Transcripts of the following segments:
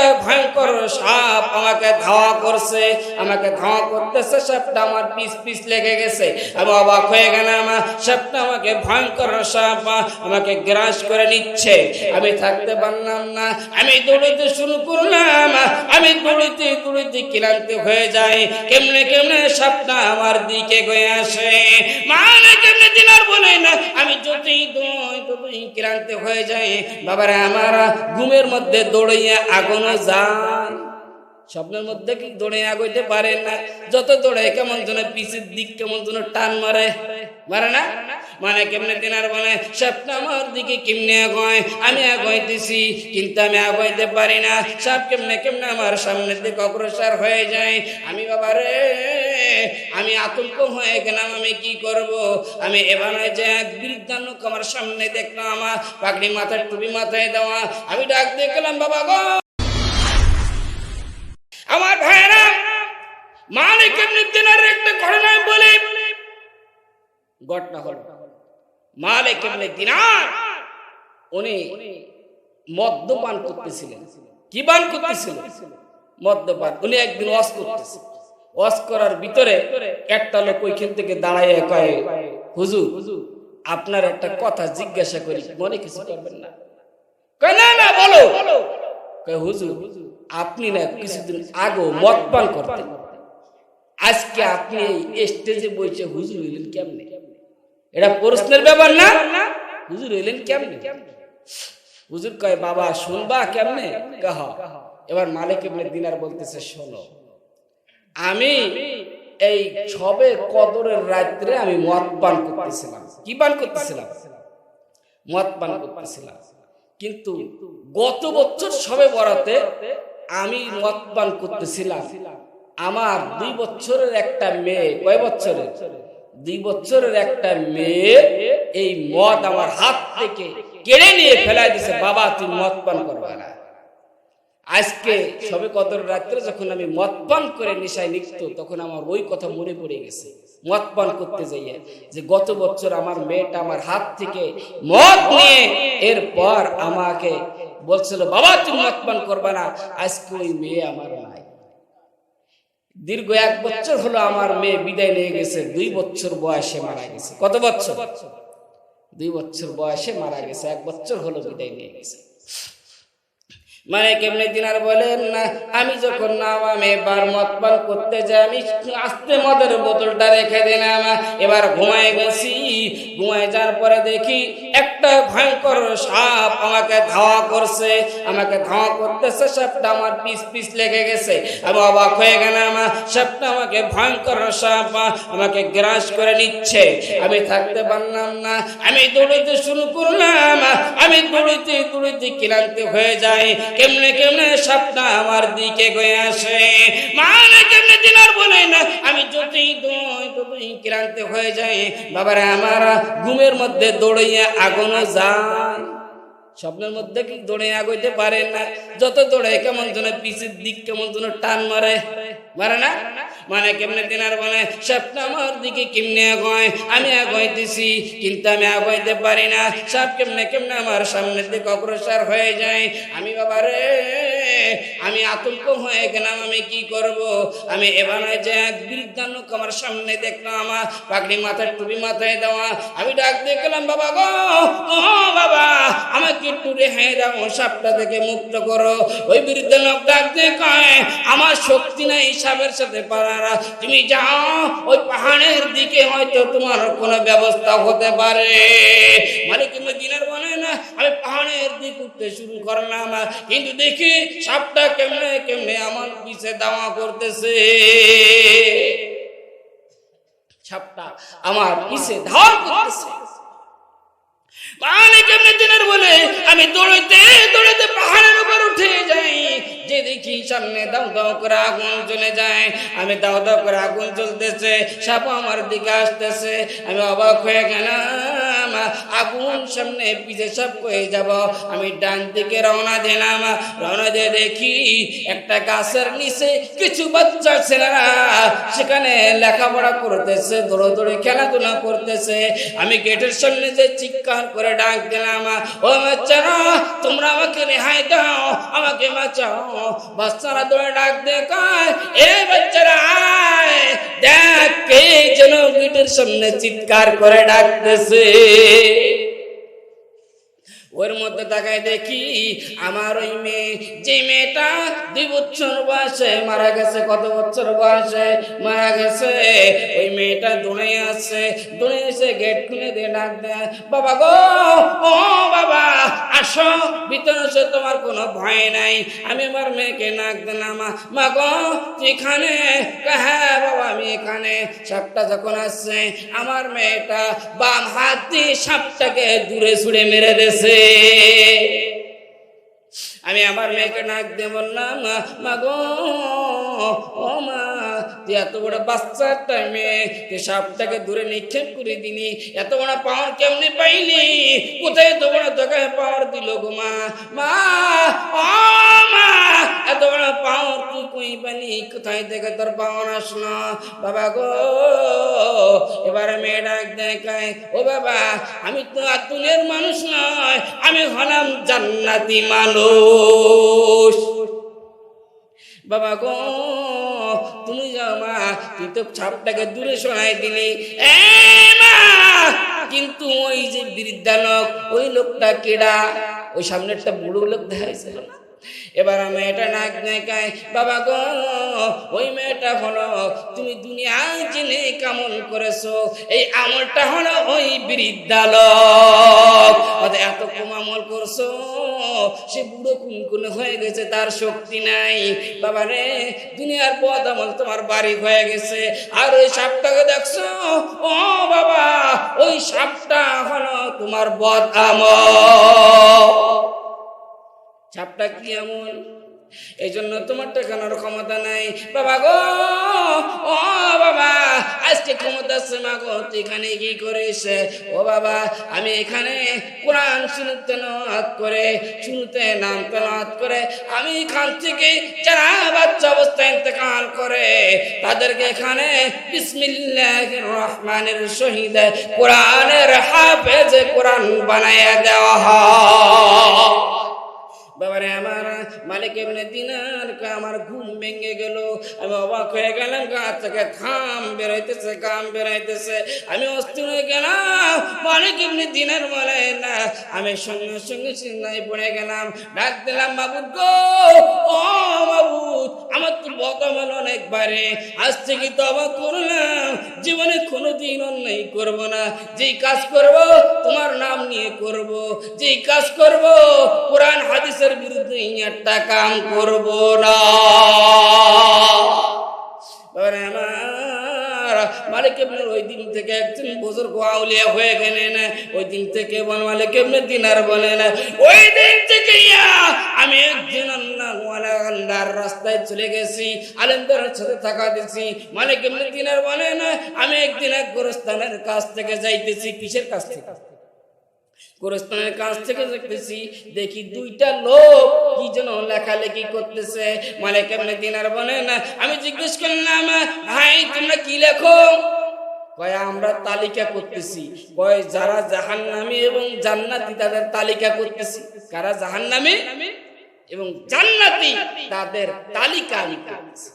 একটা ভয়ঙ্কর সাপ আমাকে ধাওয়া করছে, আমাকে ধাওয়া করতেছে, সাপটা আমার পিস পিস লেগে গেছে। আমি অবাক হয়ে গেলাম সাপটা আমাকে ভয়ঙ্কর সাপ আমাকে গ্রাস করে নিচ্ছে। আমি থাকতে পারলাম না, আমি দৌড়াতে শুরু করলাম আমি দৌড়িতে দৌড়িতে ক্লান্ত হয়ে যাই। কেমনে কেমনে সাপটা আমার দিকে গয়ে আসে? মানে কেমনে দিনার বলে না? আমি যতই দৌড়ই, ততই ক্লান্ত হয়ে যাই। বাবারে, আমার ঘুমের মধ্যে দৌড়াইয়া আগুনও যায় স্বপ্নের মধ্যে কি দৌড়ে আগাইতে পারে না? যত দৌড়ে কেমন যেন পিছের দিক কেমন যেন টান মারে। মারে না? মানে কেমনে দিনার মানে? স্বপ্ন আমার দিকে কেমনে আগায়? আমি আগাইতেছি, কিন্তু আমি আগাইতে পারি না। সব কেমনে কেমনে আমার সামনের দিকে অগ্রসর হয়ে যায়। আমি বাবা রে, আমি আতঙ্ক হয়ে গেলাম, আমি কি করব? আমি এবার যে এক বৃদ্ধানুক আমার সামনে দেখলাম আমার। পাগড়ি মাথার টুপি মাথায় দেওয়া। আমি ডাক দেখলাম বাবা গো! আমার ভাইরা মালিক এমনি দিনের একটা ঘটনায় বলে, ঘটনা হল, মালিক এমনি দিনার উনি মদ্যপান করতেছিলেন। কি পান করতেছিলেন মদ্যপান। উনি একদিন ওয়াজ করতেছিলেন ওয়াজ করার ভিতরে একটা লোক ওইখান থেকে দাঁড়ায় কয়ে, হুজুর, আপনার একটা কথা জিজ্ঞাসা করি, মনে কিছু করবেন না? না না, বলো। কয়, হুজুর আপনি না কিছুদিন আগে মদ পান করতেন। আজকে আপনি এই স্টেজে বসে হুজুর হইলেন কেমনে? এটা প্রশ্নের ব্যাপার না? হুজুর হইলেন কেমনে? হুজুর কয় বাবা শুনবা কেমনে? কহ এবার মালিক এমনি দিনার বলতেছে শোনো আমি এই সবে কদরের রাত্রে আমি মদ পান করতেছিলাম। কি পান করতেছিলাম? মদ পান করতেছিলাম। কিন্তু গত বছর সবে বরাতে আমি মদ পান করতেছিলাম। আমার দুই বছরের একটা মেয়ে, কয় বছরের? দুই বছরের একটা মেয়ে এই মদ আমার হাত থেকে কেড়ে নিয়ে ফেলাই দিছে। বাবা তুই মদ পান করবা না আজকে সবে কদর রাত্রে যখন আমি মদ পান করে নেশায় লিখত তখন আমার ওই কথা মনে পড়ে গেছে। মদ পান করতে যাইয়ে যে গত বছর আমার মেয়েটা আমার হাত থেকে মদ নিয়ে এরপর আমাকে বলছিল, বাবা, তুমি মতপান করবে না, আজকে ওই মেয়ে আমার নাই দীর্ঘ এক বছর হলো আমার মেয়ে বিদায় নিয়ে গেছে, দুই বছর বয়সে মারা গেছে। কত বছর? দুই বছর বয়সে মারা গেছে, এক বছর হলো বিদায় নিয়ে গেছে। মানে কেমনি দিনার বলেন না, আমি যখন নাম আমি এবার মদ পান করতে যাই, আমি আস্তে মদের বোতলটা রেখে দিলাম। এবার ঘুমায় গেছি। ঘুমায় যাওয়ার পরে দেখি একটা ভয়ঙ্কর সাপ আমাকে ধাওয়া করছে। আমাকে ধাওয়া করতেছে, সাপটা আমার পিস পিস লেগে গেছে। আমি অবাক হয়ে গেলাম, সাপটা আমাকে ভয়ঙ্কর সাপ আমাকে গ্রাস করে নিচ্ছে। আমি থাকতে পারলাম না, আমি দৌড়াতে শুরু করলাম। আমি দৌড়িতে দৌড়িতে ক্লান্ত হয়ে যাই। কেমনে কেমনে সাপটা আমার দিকে গয়ে আসে? মানে কেমনে দিনার বলে না? আমি যতই দই ততই ক্লান্ত হয়ে যাই, বাবারে আমার ঘুমের মধ্যে দৌড়াইয়া আগুনে যায় স্বপ্নের মধ্যে কি দৌড়ে আগাইতে পারে না? যত দৌড়ে কেমন যেন পিছের দিক কেমন যেন টান মারে। মারে না? মানে কেমনে দিনার মানে? স্বপ্ন আমার দিকে কেমনে আগায়? আমি আগাইতেছি, কিন্তু আমি আগাইতে পারি না। সব কেমনে কেমনে আমার সামনের দিকে অগ্রসর হয়ে যায়। আমি বাবা রে, আমি আতঙ্ক হয়ে গেলাম, আমি কি করব? আমি এবার যে এক বৃদ্ধানুক আমার সামনে দেখলাম আমার পাগড়ি মাথার টুপি মাথায় দেওয়া। আমি ডাক দেখলাম বাবা গো, ও বাবা, আমাকে একটু রেহাই দাও সাপটা থেকে মুক্ত করো। ওই বৃদ্ধানুক ডাক দেখায় আমার শক্তি নাই সাপের সাথে পারার তুমি যাও, ওই পাহাড়ের দিকে হয়তো তোমার কোনো ব্যবস্থা হতে পারে। মালিক মদিনার বলে, না, আমি পাহাড়ের দিক উঠতে শুরু করলাম। কিন্তু দেখি সাপটা কেমনে কেমনে আমার পিছে দাওয়া করতেছে। সাপটা আমার পিছে ধাওয়া করতেছে। মানে কেমনে দিনের বলে আমি দৌড়াইতে দৌড়াইতে পাহাড়ের উঠে যাই। যে দেখি সামনে দাও দাও করে আগুন চলে যায়। আমি দাও দাও করে আগুন চলতেছে সাপ আমার দিকে আসতেছে। আমি অবাক হয়ে গেলাম, আগুন সামনে পিছে সব হয়ে যাব। আমি ডান দিকে রওনা দিলাম, রওনা দিয়ে দেখি একটা গাছের নিচে কিছু বাচ্চা ছেলেরা সেখানে লেখাপড়া করতেছে দৌড়ে দৌড়ে খেলাধুলা করতেছে। আমি গেটের সামনে যে চিৎকার করে ডাক দিলাম, ও বাচ্চারা আমাকে বাঁচাও। বাচ্চারা দৌড়ে ডাক দেখায় এ বাচ্চারা, আয়। দেখ কে যেন গেটের সামনে চিৎকার করে ডাকতেছে। ওর মধ্যে তাকায় দেখি আমার ওই মেয়ে, যে মেয়েটা দুই বছর বয়সে মারা গেছে, কত বছর বয়সে মারা গেছে? ওই মেয়েটা দৌড়ে আছে দৌড়ে এসে গেট খুলে দিয়ে ডাক দেয়, বাবা গো, ও বাবা, আসো, ভিতরে এসে তোমার কোনো ভয় নাই। আমি আমার মেয়েকে নাক দিলাম, মা গো এখানে? হ্যাঁ বাবা, আমি এখানে। সাপটা যখন আসছে, আমার মেয়েটা বাম হাত দিয়ে সাপটাকে দূরে ছুড়ে মেরে দেছে আমি আমার মেয়েকে নাক দিয়ে বললাম মা গো। তুই এত বড় বাচ্চার টাইমে তুই সাপটাকে দূরে নিক্ষেপ করে দিলি, এত বড় পাওয়ার কেমনে পাইলি? কোথায় এত বড় তোকে পাওয়ার দিল গো মা? মা মা, এত বড় পাওয়ার তুই কই পানি কোথায় থেকে তোর পাওয়ার আসলো? বাবা গো, এবারে মেয়ে দেখায় ও বাবা, আমি তো দুনিয়ার মানুষ নয়, আমি হলাম জান্নাতি মানুষ। বাবা গো তুমি যাও মা তুই তো ছাপটাকে দূরে শোনাই দিলে, এ মা! কিন্তু ওই যে বৃদ্ধা লোক ওই লোকটা কেডা? ওই সামনে একটা বুড়ো লোক না? এবার মেয়েটা নাক নাকায় বাবা গো, ওই মেয়েটা হলো, তুমি দুনিয়ায় জেনে কেমন করেছ, এই আমলটা হলো ওই বৃদ্ধালোক। এত কম আমল করছ, সে বুড়ো কুনকুন হয়ে গেছে, তার শক্তি নাই। বাবা রে, দুনিয়ার পথ আমল তোমার বাড়ি হয়ে গেছে। আর ওই সাপটাকে দেখছ? ও বাবা, ওই সাপটা হলো তোমার বদ আমল। ছাপটা কি এমন? এই জন্য তোমার টেকানোর ক্ষমতা নাই। বাবা গো, ও বাবা, আজকে ক্ষমতা আছে মা গো এখানে কি করিস? ও বাবা, আমি এখানে কোরআন শুনতে নাত করে শুনতে নাম তেলাওয়াত করে, আমি এখান থেকে যারা বাচ্চা অবস্থায় ইন্তেকাল করে, তাদেরকে এখানে বিসমিল্লাহির রহমানির শহীদ কোরআনের হাফেজ কোরআন বানাইয়া দেওয়া হয়। মালিক এমনি দিনার কা আমার ঘুম ভেঙে গেল? আমি অবাক হয়ে গেলাম গা থেকে ঘাম বেরোইতেছে ঘাম বেরোইতেছে। আমি অস্থির হয়ে গেলাম মালিক এমনি দিনার বলে না। আমি সঙ্গে সঙ্গে চিন্তায় পড়ে গেলাম, ডাক দিলাম, বাবু গো, ও বাবুদ আমার তো বদমল অনেকবারে আজ থেকে তো অবাক করলাম, জীবনে কোনোদিন অন্যায় করব না। যেই কাজ করব, তোমার নাম নিয়ে করব। যেই কাজ করব, কোরআন, হাদিসের বিরুদ্ধে একটা কাম করব না। মালিক ওই দিন থেকে একজন বুজুর্গ আউলিয়া হয়ে গেলেন। ওই দিন থেকে বন মালিক এমনি দিনার বলেন, ওই দিন থেকে আমি আল্লাহর রাস্তায় চলে গেছি, আলেমদের সাথে থাকা দিছি। মালিক এমনি দিনার বলেন, আমি একদিন এক গোরস্থানের কাছ থেকে যাইতেছি। কিসের কাছ থেকে? গোরস্থানের কাছ থেকে দেখতেছি দেখি দুইটা লোক কি যেন লেখালেখি করতেছে? মালিক এমনি দিনার বলেন আমি জিজ্ঞেস করলাম, ভাই, তোমরা কি লেখো? আমরা তালিকা করতেছি। কয়, যারা জাহান জাহান্নামী এবং জান্নাতি তাদের তালিকা করতেছি। কারা জাহান নামে এবং জান্নাতি তাদের তালিকা আমি করতেছি?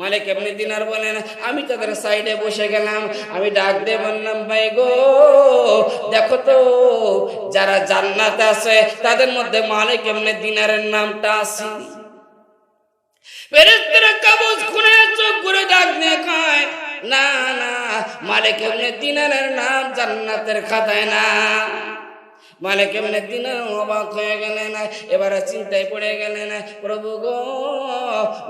মালিক এমনি দিনার বলেন, আমি তাদের সাইডে বসে গেলাম, আমি ডাক দিয়ে বললাম, ভাই গো, দেখো তো, যারা জান্নাতে আছে, তাদের মধ্যে মালিক এমনি দিনারের নামটা আছে। কাগজ চোখ ডাক না না, মালিক এমনি দিনারের নাম জান্নাতের খাতায় না। মালিক এমনি একদিন অবাক হয়ে গেলেন এবারে চিন্তায় পড়ে গেলেন প্রভু গো,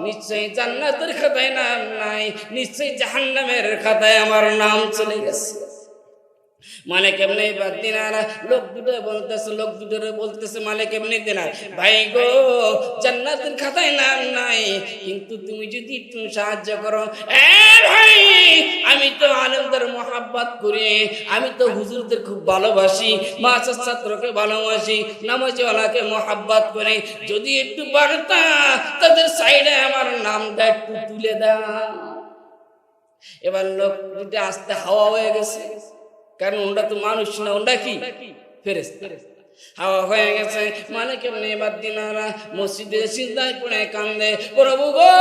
নিশ্চয়ই জান্নাতের খাতায় নাম নাই, নিশ্চয়ই জাহান্নামের খাতায় আমার নাম চলে গেছে। মালিক এমনি এবার দিনার, লোক দুটো বলতেছে, লোক দুটো বলতেছে, মালিক এমনি দিনার। ভাই গো জান্নাত জান্নাতের খাতায় নাম নাই, কিন্তু তুমি যদি একটু সাহায্য করো। এ ভাই, আমি তো আলেমদের মোহাব্বত করি, আমি তো হুজুরদের খুব ভালোবাসি মাছের ছাত্রকে ভালোবাসি, নামাজিওয়ালাকে মোহাব্বত করি। যদি একটু পারতা তাদের সাইডে আমার নামটা একটু তুলে দাও। এবার লোক দুটো আস্তে হাওয়া হয়ে গেছে। কারণ ওটা তো মানুষ না ওটা কি? ফেরেস্তা হাওয়া হয়ে গেছে। মানে কেমনি এবার দিনারা মসজিদে চিন্তায় পড়ে কান্দে। প্রভু গো,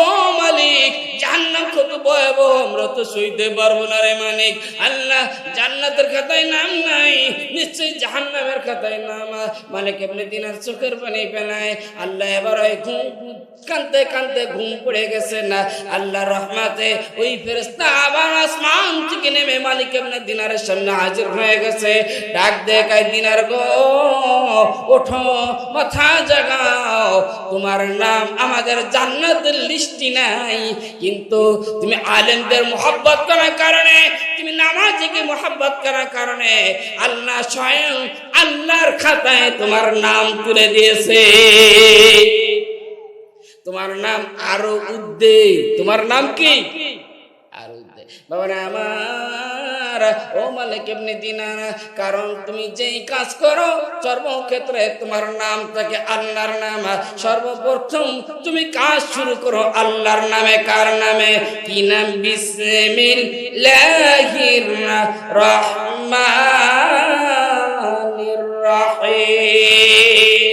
ও মালিক জান্নাত কত ভয়াবহ, আমরা তো সইতে পারব না রে মালিক। আল্লাহ জান্নাতের খাতায় নাম নাই, নিশ্চয়ই জাহান্নামের খাতায় নাম। মানে কেমনি দিনার চোখের পানি পেলায় আল্লাহ এবার ওই ঘুম কানতে কানতে ঘুম পড়ে গেছে না। আল্লাহ রহমাতে ওই ফেরেস্তা আবার আসমান থেকে নেমে মালিক এমনি দিনারের সামনে হাজির হয়ে গেছে। ডাক দেখায় দিনার গো ওঠো, মাথা জাগাও। তোমার নাম আমাদের জান্নাতের লিস্টি নাই। কিন্তু তুমি আলেমদের মোহাব্বত করার কারণে, তুমি নামাজিকে মোহাব্বত করার কারণে আল্লাহ স্বয়ং আল্লাহর খাতায় তোমার নাম তুলে দিয়েছে। তোমার নাম আরও উদ্দে তোমার নাম কি? আরও বাবা আমার, ও মালিক এমনি দিনারা, কারণ তুমি যেই কাজ করো, সর্বক্ষেত্রে তোমার নাম থাকে আল্লাহর নাম। সর্বপ্রথম তুমি কাজ শুরু করো আল্লাহর নামে, কার নামে? কি নাম বিসমিল্লাহির রহমানির রহিম।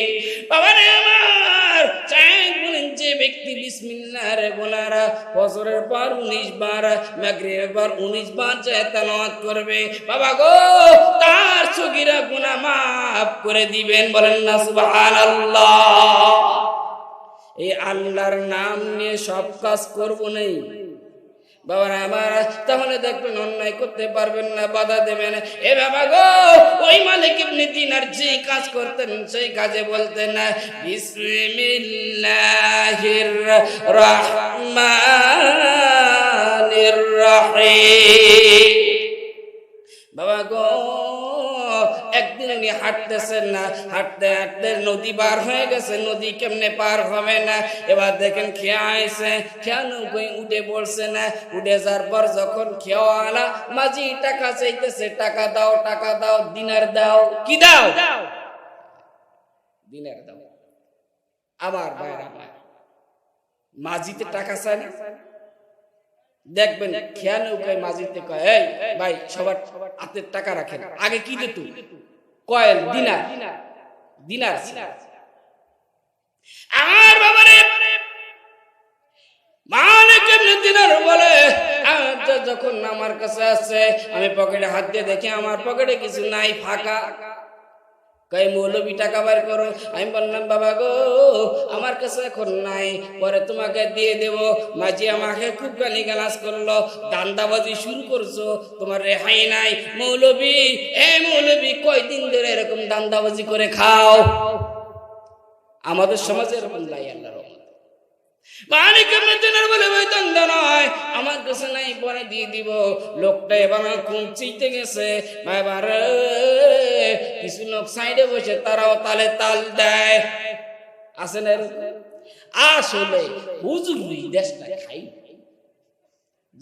বাবা আমার ব্যক্তি বিসমিল্লাহ রে গোলারা বছরের পর উনিশ বার, মাগরিবের পর উনিশ বার তালাওয়াত করবে, বাবা গো, তার সগিরা গুনাহ মাফ করে দিবেন, বলেন না, সুবহানাল্লাহ। এই আল্লাহর নাম নিয়ে সব কাজ করব নেই। বাবার আমার, তাহলে দেখবেন অন্যায় করতে পারবেন না, বাধা দেবেন। এ বাবা গো, ওই মালিক ইবনে দিনার যে কাজ করতেন, সেই কাজে বলতেন না বিসমিল্লাহির রহমানির রহিম। বাবা গো একদিন উনি হাঁটতেছেন না, হাঁটতে হাঁটতে নদী পার হয়ে গেছে, নদী কেমনে পার হবে না? এবার দেখেন খেয়া আইছে, খেয়া নৌকোয় উঠে পড়ছে না। উঠে যাওয়ার পর যখন খেয়া আলা মাঝি, টাকা চাইতেছে, টাকা দাও টাকা দাও, দিনার দাও। কি দাও? দিনার দাও। ভাইয়ের আমার মাঝিতে টাকা চায় না? দেখবেন খেয়া নৌকায় মাঝিতে কয় এই ভাই সবার হাতের টাকা রাখেন। আগে কি দিত কয়েল দিনার। দিনার। আমার বাবারে মালিক দিনার বলে যখন আমার কাছে আসছে আমি পকেটে হাত দিয়ে দেখি আমার পকেটে কিছু নাই ফাঁকা। কই মৌলবি, টাকা বার করো। আমি বললাম, বাবা গো, আমার কাছে এখন নাই। পরে তোমাকে দিয়ে দেব। মাঝি আমাকে খুব গালি গালাজ করল, দান্দাবাজি শুরু করছ, তোমার রেহাই নাই। মৌলবি, এ মৌলবি, কয়দিন ধরে এরকম দান্দাবাজি করে খাও? আমাদের সমাজে এরকম নাই আল্লাহ মালিক দিনের বলে বেতন নয়, আমার কাছে কিছু লোক সাইডে বসে, তারাও তালে তাল দেয়। আছে না আসলে হুজুরি দেশটা খাই।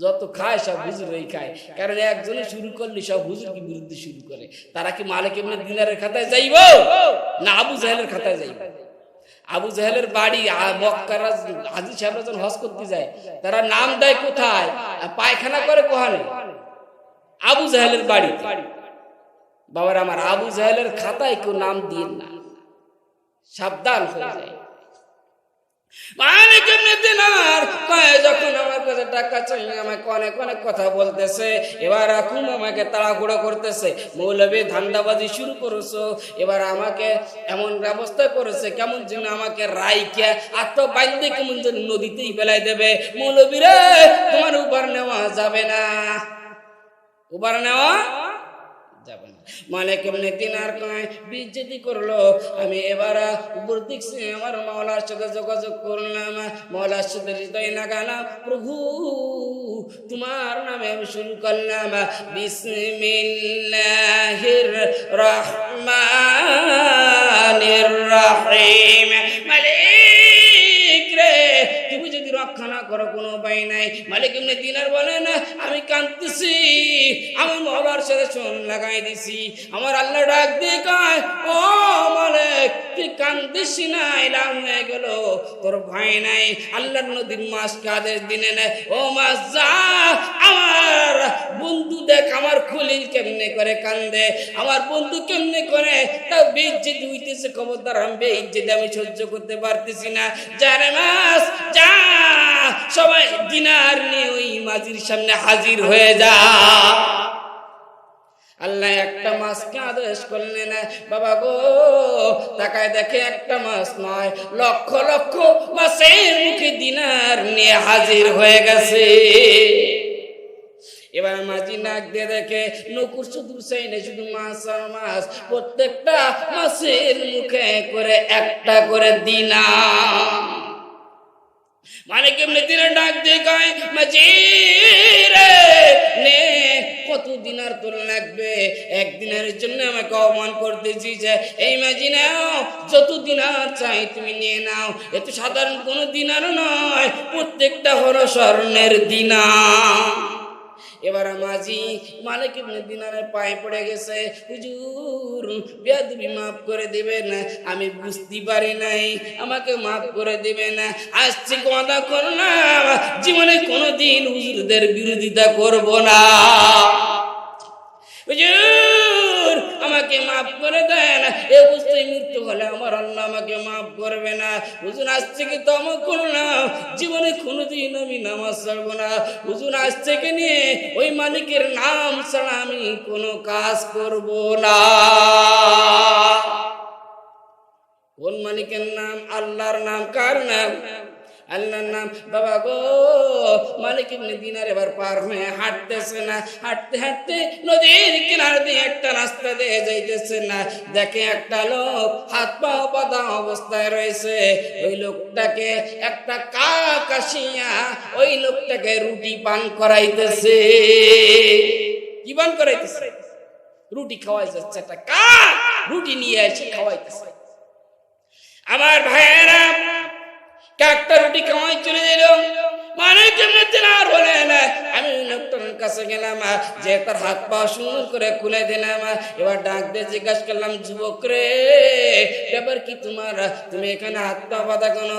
যত খায় সব হুজুরই খায়। কারণ একজনে শুরু করলে সব হুজুরকে বিরুদ্ধে শুরু করে। তারা কি মালিক এমনি দিনারের খাতায় যাইব? না আবু জাহেলের খাতায় যাইব? আবু জাহেলের বাড়ি মক্কারা হাজি সাহেবরা যখন হজ করতে যায়, তারা নাম দেয় কোথায়? পায়খানা করে কোহানে? আবু জাহেলের বাড়ি বাবার আমার আবু জাহেলের খাতায় কেউ নাম দিয়ে না। সাবধান হয়ে যায়। যখন আমার কাছে টাকা আমাকে অনেক অনেক কথা বলতেছে। এবার আমাকে করতেছে। শুরু করেছ। এবার আমাকে ব্যবস্থা করেছে, কেমন যেন আমাকে আত্ম কেমন যেন নদীতেই ফেলাই দেবে। মৌলবী রে, তোমার উপর নেওয়া যাবে না। উপর নেওয়া যাবে না। মানে কেমনি দিনার কয় বিজ্জতি করল। আমি এবার উপর দেখছি আমার মাওলার সাথে যোগাযোগ করলাম। মাওলার সাথে হৃদয় লাগালাম প্রভু, তোমার নামে আমি শুরু করলাম। বিসমিল্লাহির রহমানির রহিম। মালিক রক্ষণা করো, কোনো উপায় নাই। মালিক এমনি দিনার বলে, না, আমি কাঁদতেছি। আমার মহলার সাথে চোন লাগাই দিছি। আমার আল্লাহ ডাক দিয়ে কয়, ও মালিক, তুই কান্দিস না? এলাম হয়ে গেল। তোর ভয় নাই। আল্লাহর নদীর মাছ কাদের দিনে নেয় ও মাছ যা, আমার বন্ধু দেখ, আমার খলিল কেমনে করে কান্দে। আমার বন্ধু কেমনে করে? তাও বেজ্জেদ হইতেছে, খবরদার, আমি বেজ্জেদ আমি সহ্য করতে পারতেছি না। যারে মাস, যা সবাই দিনার নিয়ে ওই মাঝির সামনে হাজির হয়ে যা। আল্লাহ একটা মাছকে আদেশ করলেন বাবা গো, তাকায় দেখে একটা মাছ নয়, লক্ষ লক্ষ মাছের মুখে দিনার নিয়ে হাজির হয়ে গেছে। এবার মাঝি নাক দিয়ে দেখে, নকুর শুধু চাই শুধু মাছ আর মাছ প্রত্যেকটা মাছের মুখে করে একটা করে দিনা। মানে দিনে ডাক দিয়ে গায় মাঝি নে কত দিন আর তোর লাগবে? একদিনের জন্য আমাকে অপমান করতেছি যে, এই মাঝি নাও যত দিনার চাই তুমি নিয়ে নাও। এত সাধারণ কোনো দিনার নয়, প্রত্যেকটা হলো স্বর্ণের দিনা। এবার আমাজি মালিক দিনারের পায়ে পড়ে গেছে। হুজুর, বেয়াদবি মাফ করে দেবে না, আমি বুঝতে পারি নাই, আমাকে মাফ করে দিবেন আসছি থেকে কথা না, জীবনে কোনোদিন হুজুরদের বিরোধিতা করব না। হুজুর আমাকে মাফ করে দেন। এ অবস্থায় মৃত্যু হলে আমার আল্লাহ আমাকে মাফ করবে না। হুজুর, আজ থেকে তো আমার করলাম জীবনে কোনোদিন আমি নামাজ ছাড়বো না। হুজুর, আজ থেকে নিয়ে ওই মালিকের নাম ছাড়া আমি কোনো কাজ করব না। কোন মালিকের নাম? আল্লাহর নাম? কার নাম? আল্লাহর নাম, বাবা গো, মালিক দিনার এবার পার হয়ে হাঁটতেছে না। হাঁটতে হাঁটতে নদীর কিনার দিয়ে একটা রাস্তা দিয়ে যাইতেছে না। দেখে একটা লোক হাত পা বাঁধা অবস্থায় রয়েছে। ওই লোকটাকে একটা কাক আসিয়া ওই লোকটাকে রুটি পান করাইতেছে। কি পান করাইতেছে? রুটি খাওয়াই যাচ্ছে একটা কাক রুটি নিয়ে এসে খাওয়াইতেছে। আমার ভাইয়েরা কাকটা রুটি কামাই চলে দিল মানে কেমনে তেনার বলে আমি লোকটার কাছে গেলাম যে হাত পা সুন্দর করে খুলে দিলাম এবার ডাক দিয়ে জিজ্ঞাসা করলাম, যুবক রে কি তোমার? তুমি এখানে হাত পা বাঁধা কেন?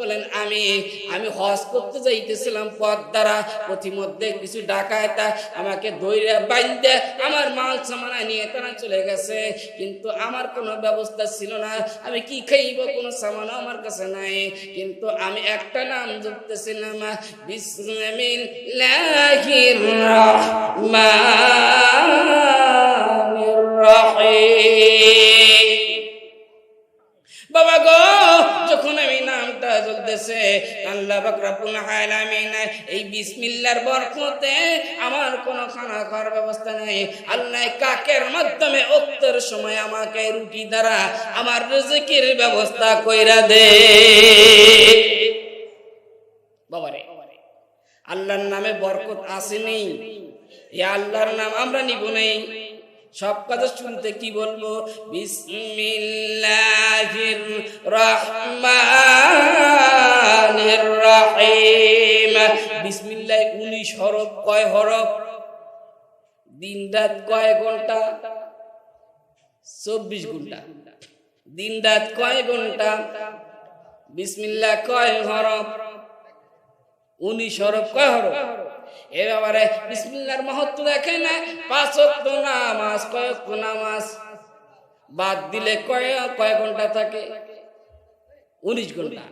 বলেন আমি আমি হজ করতে যাইতেছিলাম পথ দ্বারা প্রতিমধ্যে কিছু ডাকায়তা আমাকে দইরা বাইন্দে আমার মাল সামানা নিয়ে তারা চলে গেছে, কিন্তু আমার কোনো ব্যবস্থা ছিল না। আমি কি খাইব? কোনো সামানও আমার কাছে নাই। কিন্তু আমি একটা নাম জপতেছিলাম বিসমিল্লাহির রহমানির রহিম বাবা গো, যখন আমি নামটা চলতেছে আল্লাহ বাকরাবুল আলামিন এই বিসমিল্লার বরকতে আমার কোনো খানা খাওয়ার ব্যবস্থা নেই। আল্লাহ কাকের মাধ্যমে উত্তর সময় আমাকে রুটি দ্বারা আমার রিজিকের ব্যবস্থা কইরা দে। বাবারে। আল্লাহর নামে বরকত আসেনি এ আল্লাহর নাম আমরা নিব নেই। সব কথা শুনতে কি বলব? বিসমিল্লাহির রহমানির রহিম। বিসমিল্লাহ উনিশ হরফ কয় হরফ? দিন রাত কয় ঘণ্টা? চব্বিশ ঘণ্টা। দিন রাত কয় ঘণ্টা? বিসমিল্লাহ কয় হরফ? উনিশ হরফ কয় হরফ বিসমিল্লার মহত্ব দেখে না? পাঁচ নামাজ, কয়েক নামাজ। বাদ দিলে কয় কয় ঘণ্টা থাকে? উনিশ ঘণ্টা।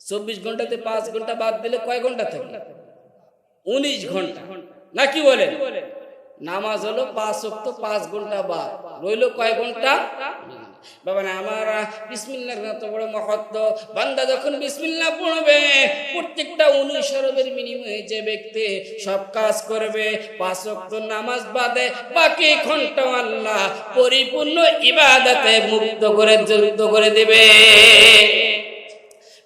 চব্বিশ ঘন্টাতে পাঁচ ঘণ্টা বাদ দিলে কয় ঘণ্টা থাকে? উনিশ ঘণ্টা। না কি বলে? নামাজ হলো পাঁচ ওয়াক্ত পাঁচ ঘণ্টা বাদ। রইল কয় ঘণ্টা? বাবা না, আমার বিসমিল্লার এত বড় মহত্ব। বান্দা যখন বিসমিল্লা পড়বে, প্রত্যেকটা অনুসরণের বিনিময়ে যে ব্যক্তি সব কাজ করবে, পাঁচ ওয়াক্ত নামাজ বাদে বাকি ঘণ্টা আল্লাহ পরিপূর্ণ ইবাদতে মুক্ত করে, যুক্ত করে দেবে।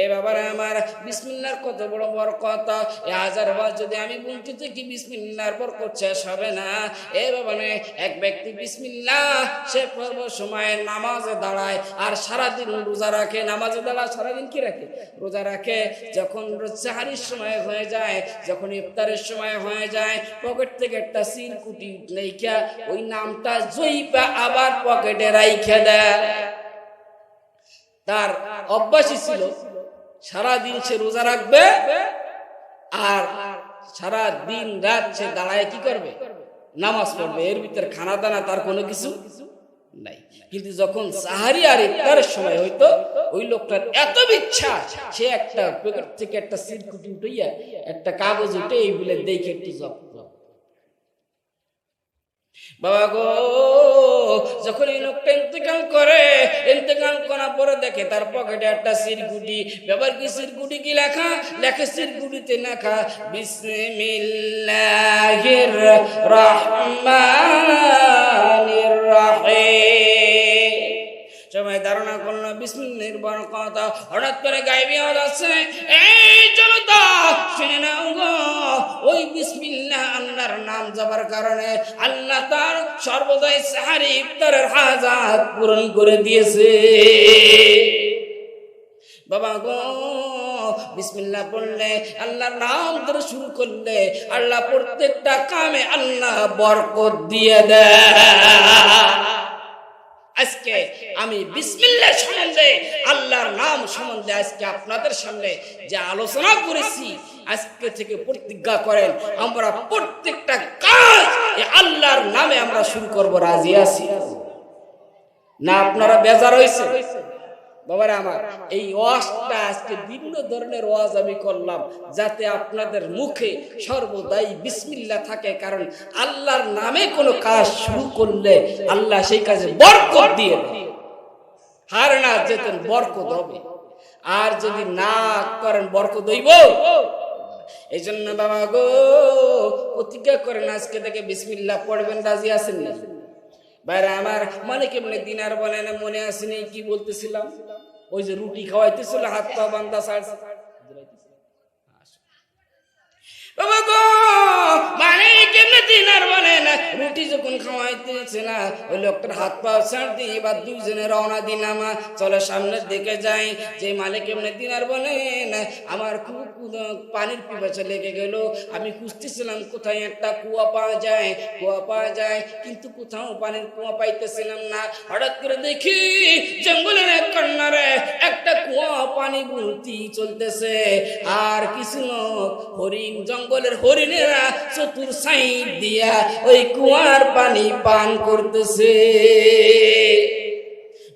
এ বাবার আমার, বিসমিল্লার কত বড় বরকত। এ হাজার বার যদি আমি বলতে থাকি, বিসমিল্লার বরকত শেষ হবে না। এ বাবা এক ব্যক্তি বিসমিল্লা, সে পর্ব সময় নামাজে দাঁড়ায় আর সারাদিন রোজা রাখে। নামাজে দাঁড়ায় সারাদিন কি রাখে? রোজা রাখে। যখন চাহারির সময় হয়ে যায়, যখন ইফতারের সময় হয়ে যায়, পকেট থেকে একটা সিরকুটি নেইখা ওই নামটা জইপা আবার পকেটে রাইখা দেয়। তার অভ্যাসই ছিল সারাদিন সে রোজা রাখবে আর সারা দিন রাত সে দাঁড়ায় কি করবে? নামাজ পড়বে। এর ভিতরে খানা দানা তার কোনো কিছু নাই। কিন্তু যখন সাহারি আর ইফতারের সময় হইতো, ওই লোকটার এত ইচ্ছা, সে একটা থেকে একটা সিরকুটি উঠাইয়া একটা কাগজ উঠে এই বলে, দেখে একটু জপ বাবা গো, যখন এই লোকটা ইন্তেকাল করে, ইন্তেকাল করার পরে দেখে তার পকেটে একটা সিরগুটি ব্যাপার কি সিরগুটি কি লেখা? লেখে সিরগুটিতে লেখা, বিসমিল্লাহির রহমানির রহিম। ধারণা করল, বিসমিল্লাহির বরকত। হঠাৎ করে গায়েবী আওয়াজ আছে এই জনতা শুনে নাও ওই বিসমিল্লাহ আল্লাহর নাম জবার কারণে আল্লাহ তার সর্বদাই সাহারি ইফতারের হাজাত পূরণ করে দিয়েছে। বাবা গো, বিসমিল্লাহ পড়লে আল্লাহর নাম ধরে শুরু করলে আল্লাহ প্রত্যেকটা কামে আল্লাহ বরকত দিয়ে দেয়। আজকে আমি বিসমিল্লা সম্বন্ধে আল্লাহর নাম সম্বন্ধে আজকে আপনাদের সামনে যে আলোচনা করেছি আজকে থেকে প্রতিজ্ঞা করেন আমরা প্রত্যেকটা কাজ আল্লাহর নামে আমরা শুরু করব। রাজি আছি? না আপনারা বেজার হয়েছে বাবারা আমার, এই ওয়াজটা আজকে বিভিন্ন ধরনের ওয়াজ আমি করলাম, যাতে আপনাদের মুখে সর্বদাই বিসমিল্লা থাকে, কারণ আল্লাহর নামে কোনো কাজ শুরু করলে আল্লাহ সেই কাজে বরকত দিয়ে। হার না যেতেন বরকত হবে। আর যদি না করেন বরকত হইব? এই জন্য বাবা গো, প্রতিজ্ঞা করেন আজকে থেকে বিসমিল্লা পড়বেন, রাজি আছেন না বাইরে আমার মালিক এমনি দিনার বলে না মনে আসেনি কি বলতেছিলাম? ওই যে রুটি খাওয়াইতেছিল হাত পা বান্দা সার মানে কেমনে না। না হাত পা দিয়ে দুইজনে রওনা যে দিনার বলেন আমার পানির পিপাসা লেগে গেল। আমি খুঁজতেছিলাম কোথায় একটা কুয়া পাওয়া যায়। কুয়া পাওয়া যায়, কিন্তু কোথাও পানির কুয়া পাইতেছিলাম না। হঠাৎ করে দেখি জঙ্গলের এক কন্যারে একটা কুয়া পানি বলতি চলতেছে। আর কিছু লোক হরিণ জঙ্গলের হরিণেরা চতুর সাইড দিয়া ওই কুয়ার পানি পান করতেছে।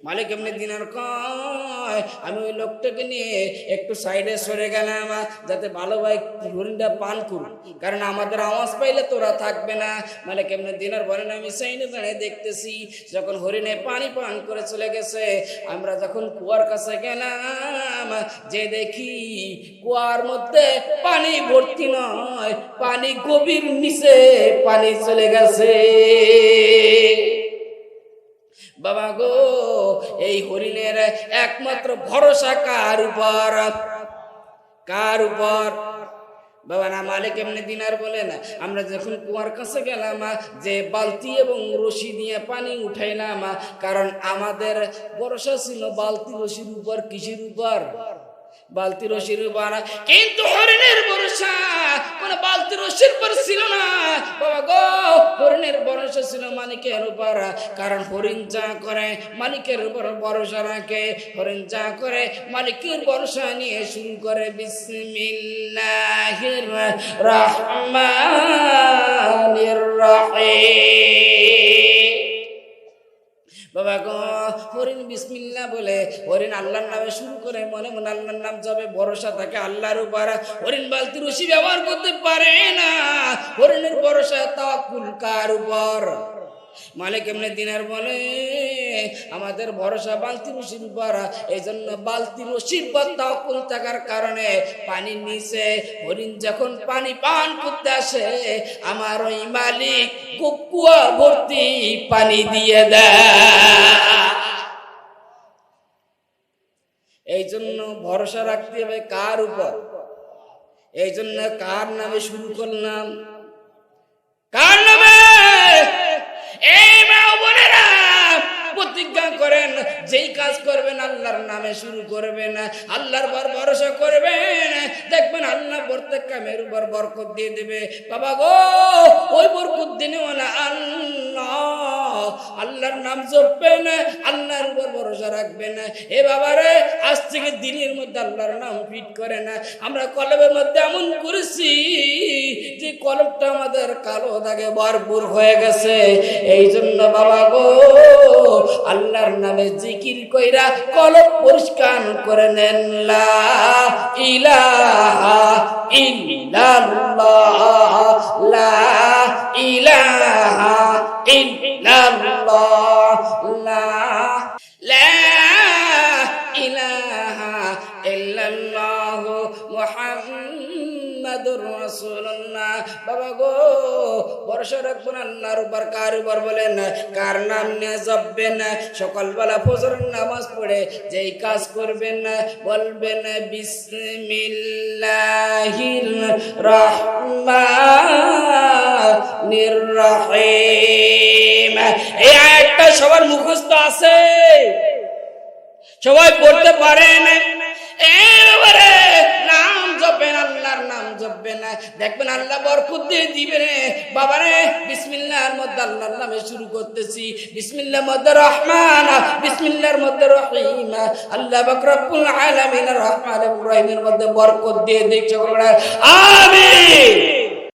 মালিক এমনি দিনার কয়, আমি ওই লোকটাকে নিয়ে একটু সাইডে সরে গেলাম যাতে ভালো ভাই হরিণটা পান করুন কারণ আমাদের আওয়াজ পাইলে তোরা থাকবে না। মালিক এমনি দিনার বলেন আমি সাইডে দাঁড়িয়ে দেখতেছি, যখন হরিণে পানি পান করে চলে গেছে, আমরা যখন কুয়ার কাছে গেলাম, যে দেখি কুয়ার মধ্যে পানি ভর্তি নয়, পানি গভীর নিচে পানি চলে গেছে। বাবা গো, এই হরিণের একমাত্র ভরসা কার উপর? কার উপর? বাবা, না, মালিক এমনি দিনার বলে না, আমরা যখন কুয়ার কাছে গেলাম, যে বালতি এবং রশি নিয়ে পানি উঠাইলাম, কারণ আমাদের ভরসা ছিল বালতি রশির উপর কৃষির উপর? বালতি রশির উপর কিন্তু হরিণের ভরসা কোন বালতি রশির উপর ছিল না। বাবা গো, হরিণের ভরসা ছিল মালিকের উপর। কারণ হরিণ যা করে, মালিকের উপর ভরসা রাখে। হরিণ যা করে, মালিকের ভরসা নিয়ে শুরু করে বিসমিল্লাহির রহমানির রহিম। বাবা গো, হরিণ বিসমিল্লা বলে, হরিণ আল্লাহর নামে শুরু করে মনে মনে আল্লাহর নাম যাবে ভরসা থাকে আল্লাহর উপর। হরিণ বালতি রশি ব্যবহার করতে পারে না। হরিণের ভরসা তা কার উপর? মালিক এমনি দিনার বলে, আমাদের ভরসা বালতি রশির উপর এই জন্য বালতি রশির পর তাওয়াক্কুল থাকার কারণে পানির নিচে হরিণ যখন পানি পান করতে আসে, আমার ওই মালিক কুকুয়া ভর্তি পানি দিয়ে দেয়। এই জন্য ভরসা রাখতে হবে কার উপর? এই জন্য কার নামে শুরু করলাম? কার নামে এই মা ও বোনেরা প্রতিজ্ঞা করেন, যেই কাজ করবেন আল্লাহর নামে শুরু করবেন, আল্লাহর পর ভরসা করবেন, দেখবেন আল্লাহ প্রত্যেক কামের উপর বরকত দিয়ে দেবে। বাবা গো, ওই বরকত দিনে আল্লাহ। আল্লাহর নাম জপবেন আল্লাহর উপর ভরসা রাখবেন এ বাবারে, আজ থেকে দিনের মধ্যে আল্লাহর নাম ফিট করে না। আমরা কলমের মধ্যে এমন করেছি যে কলমটা আমাদের কালো দাগে ভরপুর হয়ে গেছে। এই জন্য বাবা গো, আল্লাহর নামে জিকির কইরা কলম পরিষ্কার করে নেন। লা ইলাহা ইল্লাল্লাহ, লা ইলাহা ইল্লাল্লাহ লা লা ইলাহা ইল্লাল্লাহ বাবা গো কার উপর বলেন, কার নাম জপবেন, সকালবেলা ফজর নামাজ পড়ে যেই কাজ করবেন, বলবেন, বিসমিল্লাহির এই আয়াতটা সবার মুখস্থ আছে। সবাই পড়তে পারেন। এবারে জপেন, আল্লাহর নাম জপবেন। দেখবেন আল্লাহ বরকত দিয়ে দিবে রে বাবারে, বিসমিল্লাহর মধ্যে আল্লাহর নামে শুরু করতেছি। বিসমিল্লাহর মধ্যে রহমান, বিসমিল্লাহর মধ্যে রহিম। আল্লাহ বকরবুল আলামিন রহমান রহিমের মধ্যে বরকত দিয়ে দেখছ আমিন।